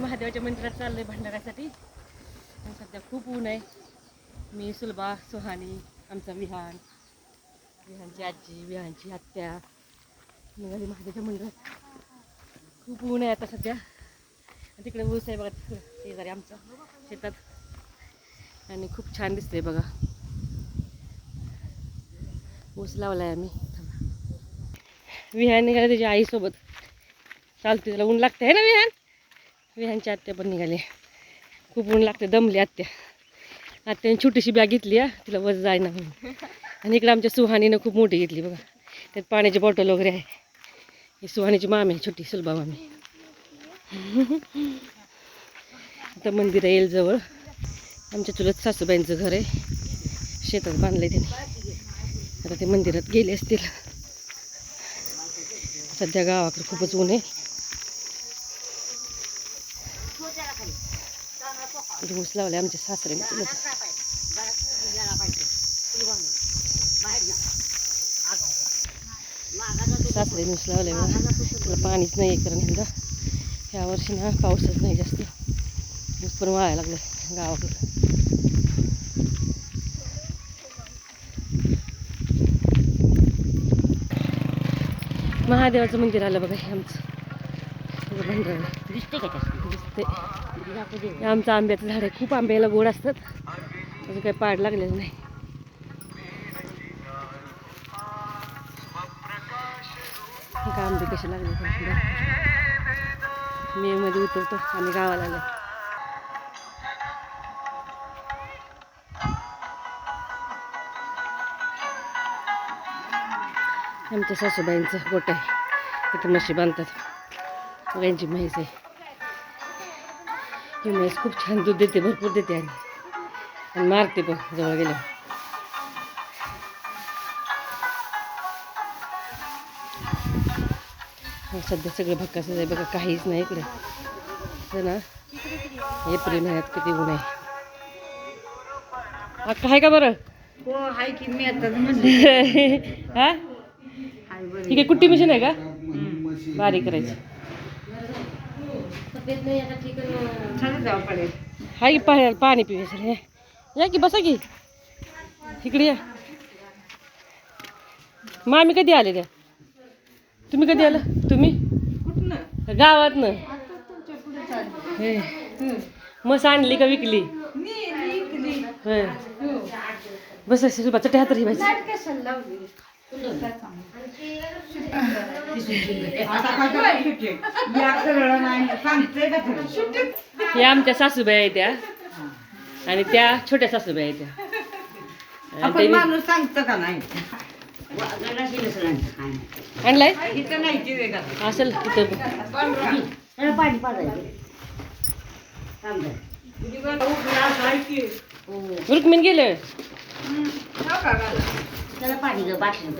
महादेवाच्या मंदिरात चाललोय भंडाऱ्यासाठी. आणि सध्या खूप ऊन आहे. मी सुलभा सुहानी आमचा विहान विहानची आजी विहानची आत्या निघाली महादेवाच्या मंदिरात. खूप ऊन आहे आता सध्या. आणि तिकडे ऊस आहे बघा शेजारी आमच्या शेतात. आणि खूप छान दिसतंय बघा. ऊस लावलाय आम्ही. विहान निघाले त्याच्या आईसोबत. चालते त्याला ऊन लागते आहे ना विहान? विहानच्या आत्या पण निघाले. खूप ऊन लागते दमली आत्या. आत्याने छोटीशी बॅग घेतली आहे तिला वज जायना म्हणून. आणि इकडं आमच्या सुहानीनं खूप मोठी घेतली बघा. त्यात पाण्याची बॉटल वगैरे आहे. ही सुहानीची मामी आहे छोटी सुलभा मामी. आता मंदिर येईल जवळ. आमच्या चुलत सासूबाईंचं घर आहे. शेतात बांधलं आहे त्यांनी आता ते मंदिरात गेले असतील. सध्या गावाकडे खूपच ऊन आहे. ऊस लावले आमच्या सासऱ्याने चुलत सासरे ऊस लावले त्याला पाणीच नाही आहे कारण यंदा. ह्या वर्षी ना पाऊसच नाही जास्त. ऊस पण वाळायला लागलं गावाकडं. महादेवाचं मंदिर आलं बघा हे आमचं. दिसते का दिसते आमचं आंब्याचं झाड आहे. खूप आंब्याला गोड असतात. अजून काही पाड लागलेलं नाही. आंबे कसे लागले. मे मध्ये उतरतो आम्ही गावाला आलो. आमच्या सासूबाईंचं गोट आहे. तिथं म्हशी बांधतात. यांची म्हैस आहे. ही म्हैस खूप छान दूध देते भरपूर देते आणि. आणि मारते पण जवळ गेल्या सध्या सगळं भक्कासच आहे बघा काहीच नाही इकडे. तर ना एप्रिल महिन्यात किती ऊन आहे. अक्का आहे का बरं? हो हाय की मी आता हा? ठीक आहे कुट्टी मशीन आहे का? बारीक करायची. हाय की पाणी हे या. की बसा की. इकडे या. मामी कधी आले त्या? तुम्ही कधी आला? तुम्ही? कुठनं? गावात ना तुमच्यापुढे चालली. मस आणली का विकली? होय. बस सुबा चटे हात या? हे आमच्या सासूबाई आहेत त्या आणि त्या छोट्या सासूबाई आहेत. त्या आणि आपण त्यांनी- माणूस सांगतं का नाही? आणलाय? इथं नाही की? वेगळा असेल तिथं. पाणी पाजायचं. रुक्मिण गेले? त्याला पाणी बाटली